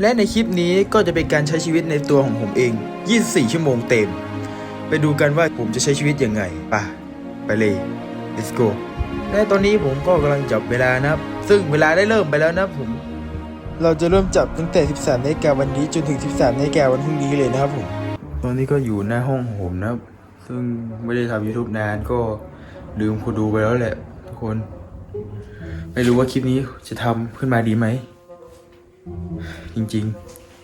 และในคลิปนี้ก็จะเป็นการใช้ชีวิตในตัวของผมเอง 24 ชั่วโมงเต็ม ไปดูกันว่าผมจะใช้ชีวิตยังไงป่ะไปเลย let's go และตอนนี้ผมก็กำลังจับเวลานะครับ ซึ่งเวลาได้เริ่มไปแล้วนะผม เราจะเริ่มจับตั้งแต่ 13นาฬิกาวันนี้จนถึง 13นาฬิกาวันพรุ่งนี้เลยนะครับผม ตอนนี้ก็อยู่หน้าห้องของผมนะครับ ซึ่งไม่ได้ทำ YouTube นานก็ลืมคนดูไปแล้วแหละ ทุกคน ไม่รู้ว่าคลิปนี้จะทำขึ้นมาดีไหม จริง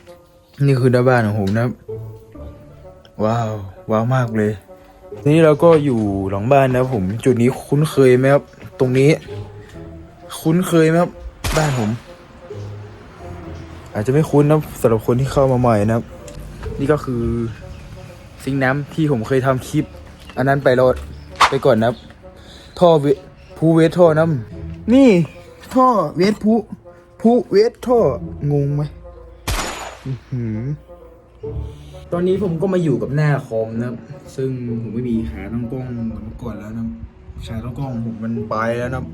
ๆ นี่คือหน้าบ้านของผมนะครับว้าวว้าวมากเลยทีนี้เราก็อยู่หลังบ้านนะครับผม จุดนี้คุ้นเคยไหมครับ ตรงนี้ คุ้นเคยไหมครับ บ้านผม อาจจะไม่คุ้นนะสำหรับคนที่เข้ามาใหม่นะครับ นี่ก็คือซิงน้ำที่ผมเคยทำคลิป อันนั้นไปรอดไปก่อนนะครับ ท่อเวพูเวทท่อน้ำนี่ ท่อเวทพู พูเวทท่องงไหมอื้อหือตอนนี้ผมก็มาอยู่กับหน้าคอมนะครับ ซึ่งผมไม่มีขาตั้งกล้องเหมือนเมื่อก่อนแล้วนะครับขาตั้งกล้องผมมันไปแล้วนะครับ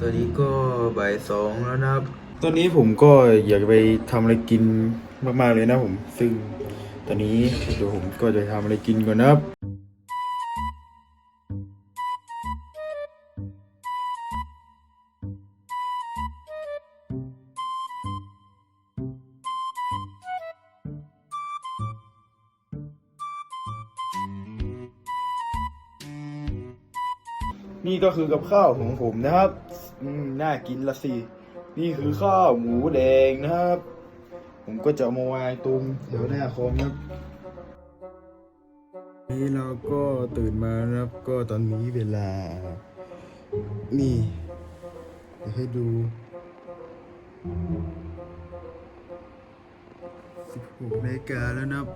ตอนนี้ก็บ่ายสองแล้วนะครับ ตอนนี้ผมก็อยากจะไปทำอะไรกินมากๆเลยนะผม ซึ่งตอนนี้เดี๋ยวผมก็จะทำอะไรกินก่อนนะครับ นี่ก็คือกับข้าวของผมนะครับ อืมน่ากินละสิ นี่คือข้าวหมูแดงนะครับ ผมก็จะเอามาวางตรงแถวหน้าคอมนะครับ นี่เราก็ตื่นมานะครับ ก็ตอนนี้เวลา นี่เดี๋ยวให้ดู16นาฬิกาแล้วนะครับ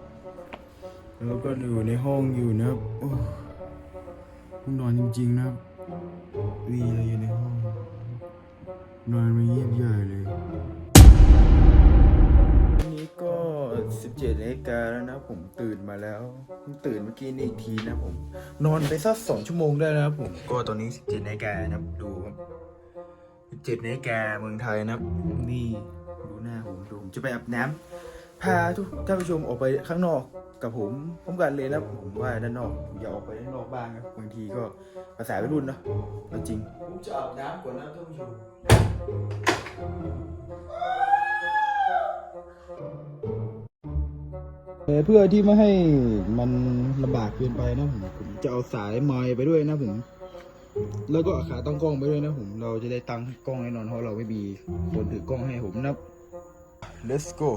แล้วก็อยู่ในห้องอยู่นะครับ โอ้ห้องนอนจริง ๆ นะครับ วีเราอยู่ในห้องนอนมาเงียบใหญ่เลยวันนี้ก็ 17นาฬิกาแล้วนะผมตื่นมาแล้วตื่นเมื่อกี้นี่อีกทีนะผม นอนไปสักสองชั่วโมงได้แล้วผมก็ตอนนี้ 17นาฬิกานะดู17นาฬิกาเมืองไทยนะนี่ดูหน้าผมดูผมจะไปอาบน้ำ พาทุกท่านผู้ชมออกไปข้างนอกกับผมพร้อมกันเลยนะผมว่าด้านนอกอย่าออกไปด้านนอกบ้างครับบางทีก็ภาษาวัยรุ่นเนาะเอาจริง ผมจะอาบน้ำก่อนนะท่านผู้ชมเพื่อที่ไม่ให้มันลำบากเกินไปนะผมผมจะเอาสายไม้ไปด้วยนะผมแล้วก็เอาขาตั้งกล้องไปด้วยนะผมเราจะได้ตั้งกล้องแน่นอนเพราะเราไม่มีคนถือกล้องให้ผมนะ let's go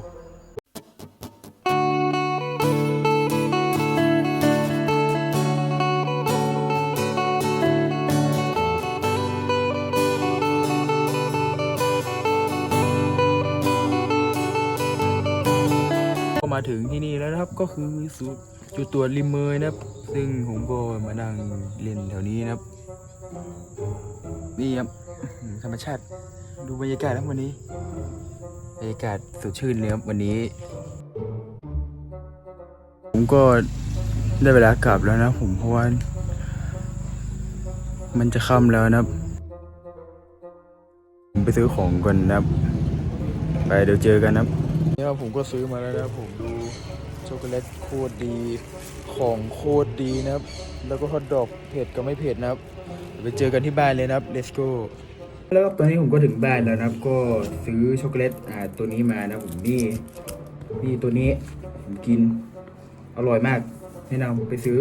ถึงที่นี่แล้วนะครับก็คือสุดจุดตรวจริมเมยนะครับ ซึ่งผมก็มานั่งเล่นแถวนี้นะครับ นี่ครับธรรมชาติดูบรรยากาศครับวันนี้บรรยากาศสดชื่นเลยครับวันนี้ ผมก็ได้เวลากลับแล้วนะ ผมเพราะว่ามันจะค่ำแล้วนะครับ ผมไปซื้อของก่อนนะครับ ไปเดี๋ยวเจอกันนะครับ นี่ครับผมก็ซื้อมาแล้วนะครับผมดูช็อกโกแลตโคตรดีของโคตรดีนะครับ แล้วก็ฮอทดอกเผ็ดกับไม่เผ็ดนะครับไปเจอกันที่บ้านเลยนะครับ let's go แล้วตอนนี้ผมก็ถึงบ้านแล้วนะครับ ก็ซื้อช็อกโกแลตอ่าตัวนี้มานะผมนี่นี่ตัวนี้ผมกินอร่อยมากแนะนำไปซื้อ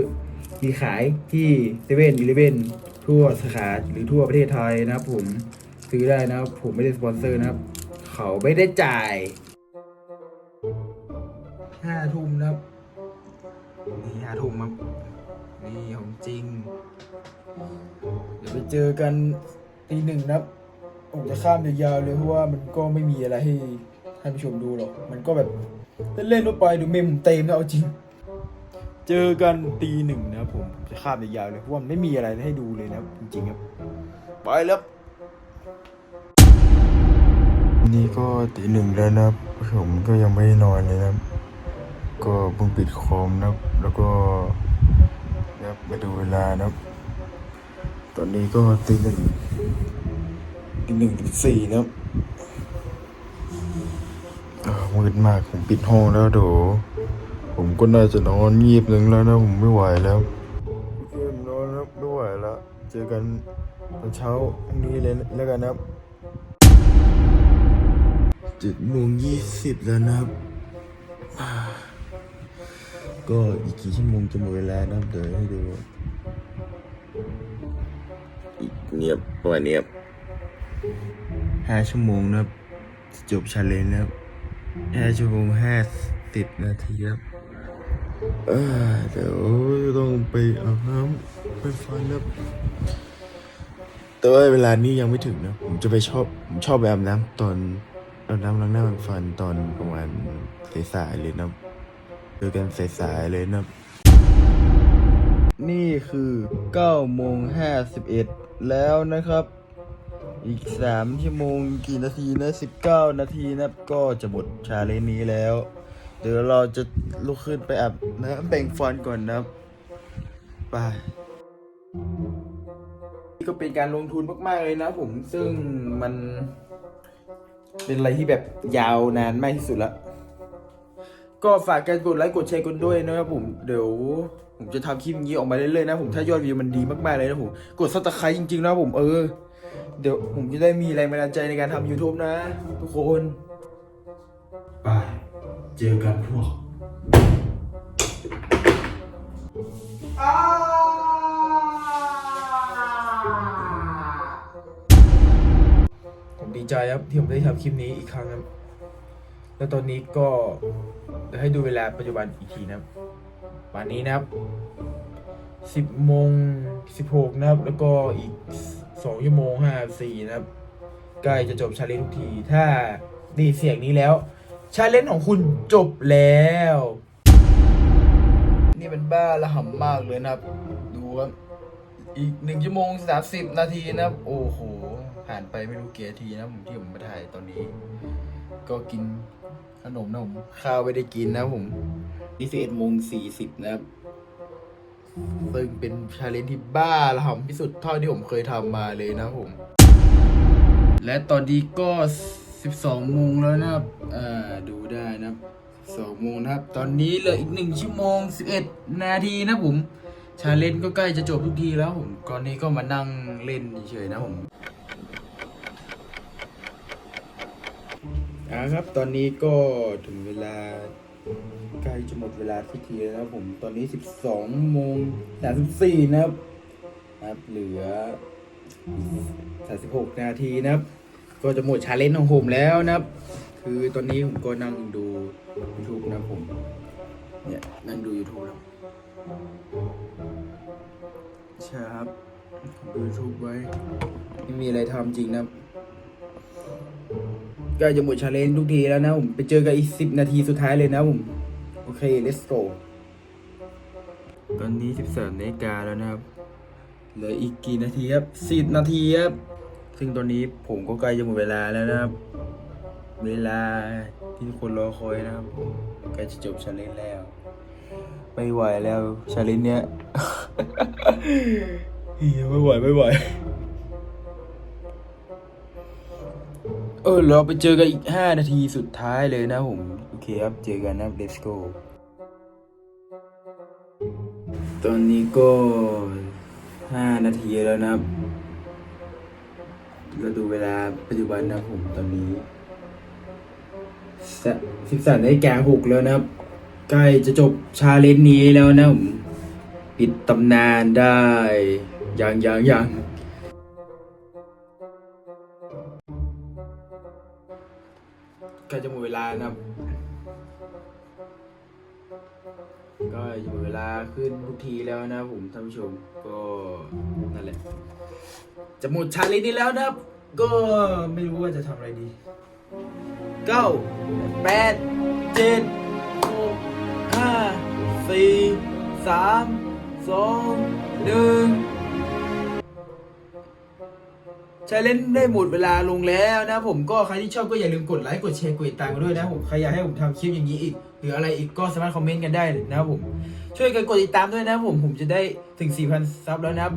มีขายที่เซเว่นอีเลเว่นทั่วสาขาหรือทั่วประเทศไทยนะครับผมซื้อได้นะครับผมไม่ได้สปอนเซอร์นะครับ เขาไม่ได้จ่าย นี่ของจริง เดี๋ยวไปเจอกันตีหนึ่งนะครับผมจะข้ามยาวๆเลยเพราะว่ามันก็ไม่มีอะไรให้ท่านผู้ชมดูหรอก มันก็แบบเล่นๆทั่วไปดูเมมผมเต็มแล้วเอาจริง เจอกันตีหนึ่งนะครับผมจะข้ามยาวๆเลยเพราะว่ามันไม่มีอะไรให้ดูเลยนะครับจริงๆครับ ไปแล้วนี่ก็ตีหนึ่งแล้วนะครับผมก็ยังไม่นอนเลยนะครับ ก็เพิ่งปิดคอมนะครับแล้วก็ นะครับ มาดูเวลานะครับ ตอนนี้ก็ตีหนึ่งตีหนึ่งถึงสี่นะครับมืดมากผมปิดห้องแล้วเดี๋ยวผมก็น่าจะนอนเงียบหนึ่งแล้วนะผมไม่ไหวแล้วเคผมนอนแล้วไม่ไหวแล้วเจอกันตอนเช้าพรุ่งนี้เลยแล้วกันนะครับเจ็ดโมงยี่สิบแล้วนะครับ ก็อีกกี่ชั่วโมงจะหมดเวลานะครับเดี๋ยวให้ดูอีกเนียบประมาณเนียบห้าชั่วโมงนะครับจบชาเลนจ์แล้วห้าชั่วโมงห้าสิบนาทีครับเออเดี๋ยวต้องไปอาบน้ำไปฟันครับแต่ว่าเวลานี้ยังไม่ถึงนะ ผมจะไปชอบผมชอบไปอาบน้ำตอนอาบน้ำล้างหน้าแปรงฟันตอนประมาณสายๆเลยนะ เจอกันสายๆเลยนะ นี่คือ9โมง51 แล้วนะครับ อีก 3 ชั่วโมงกี่นาทีนะ 19 นาทีนะก็จะหมดชาเลนนี้แล้ว เดี๋ยวเราจะลุกขึ้นไปอาบน้ำแบ่งฟันก่อนนะไปนี่ก็เป็นการลงทุนมาก ๆ เลยนะผมซึ่งมันเป็นอะไรที่แบบยาวนานมากที่สุดละ ก็ฝากกันกดไลค์กดแชร์กันด้วยนะครับผมเดี๋ยวผมจะทำคลิปอย่างนี้ออกมาเรื่อยๆนะผมถ้ายอดวิวมันดีมากๆเลยนะผมกดซับสไครต์จริงๆนะผมเออ เดี๋ยวผมจะได้มีแรงบันดาลใจในการทำ YouTube นะ ทุกคนไปเจอกันพวกผมดีใจครับที่ผมได้ทำคลิปนี้อีกครั้งครับ แล้วตอนนี้ก็จะให้ดูเวลาปัจจุบันอีกทีนะครับวันนี้นะครับสิบโมงสิบหกนะครับ แล้วก็อีกสองชั่วโมงห้าสี่นะครับ ใกล้จะจบชาเลนจ์ทุกที ถ้าได้เสียงนี้แล้วชาเลนจ์ของคุณจบแล้ว นี่เป็นบ้าระห่ำมากเลยนะครับ ดูครับอีกหนึ่งชั่วโมงสามสิบนาทีนะครับ โอ้โหผ่านไปไม่รู้กี่ทีนะผมที่ผมมาถ่ายตอนนี้ ก็กิน ขนมนะผมข้าวไม่ได้กินนะผมนี่สิบเอ็ดโมงสี่สิบนะครับ ซึ่งเป็นชาเลนจ์ที่บ้าระห่ำที่สุดเท่าที่ผมเคยทำมาเลยนะผม และตอนนี้ก็12โมงแล้วนะครับอ่าดูได้นะครับ2โมงนะครับ ตอนนี้เหลืออีก1ชั่วโมง11นาทีนะผมชาเลนจ์ก็ใกล้จะจบทุกทีแล้วผมตอนนี้ก็มานั่งเล่นเฉยๆนะผม อ่าครับ ตอนนี้ก็ถึงเวลาใกล้จะหมดเวลาทุกทีแล้วครับผม ตอนนี้ 12โมง34นะครับครับ เหลือ 36 นาทีนะครับ ก็จะหมดชาเลนจ์ของผมแล้วนะครับ คือตอนนี้ผมก็นั่งดู YouTube นะครับผม เนี่ยนั่งดู YouTube แล้วใช่ครับดู YouTube ไว้ ไม่มีอะไรทำจริงนะครับ กล้จะหมดชาเลนจ์ทุกทีแล้วนะผม ไปเจอกันอีก10นาทีสุดท้ายเลยนะผม โอเค let's go ตอนนี้13นาฬิกาแล้วนะครับ เหลืออีกกี่นาทีครับสิบนาทีครับ ซึ่งตอนนี้ผมก็ใกล้จะหมดเวลาแล้วนะครับ เวลาที่ทุกคนรอคอยนะครับผมใกล้จะจบชาเลนจ์แล้ว ไม่ไหวแล้วชาเลนจ์เนี้ยเหี้ยไม่ไหวไม่ไหว เออเราไปเจอกันอีก 5 นาทีสุดท้ายเลยนะผม โอเคครับ เจอกันนะ let's go ตอนนี้ก็ 5 นาทีแล้วนะครับ เราดูเวลาปัจจุบันนะผมตอนนี้สิบสามนาฬิกาหกแล้วนะครับ ใกล้จะจบชาเลนจ์นี้แล้วนะผม ปิดตำนานได้ยังยังยัง กล้จะหมดเวลานะครับ ก็อยู่เวลาขึ้นทุกทีแล้วนะผมท่านผู้ชมก็นั่นแหละ จะหมดชาเลนจ์นี้แล้วนะครับ ก็ไม่รู้ว่าจะทำอะไรดีเก้าแปดเจ็ดหกห้าสี่สามสองหนึ่ง ชาเล่นได้หมดเวลาลงแล้วนะผมก็ใครที่ชอบก็อย่าลืมกดไลค์กดแชร์กดติดตามกันด้วยนะผมใครอยากให้ผมทำคลิปอย่างนี้อีก หรืออะไรอีกก็สามารถคอมเมนต์กันได้นะครับผมช่วยกันกดติดตามด้วยนะผมผมจะได้ถึง4,000ซับแล้วนะครับ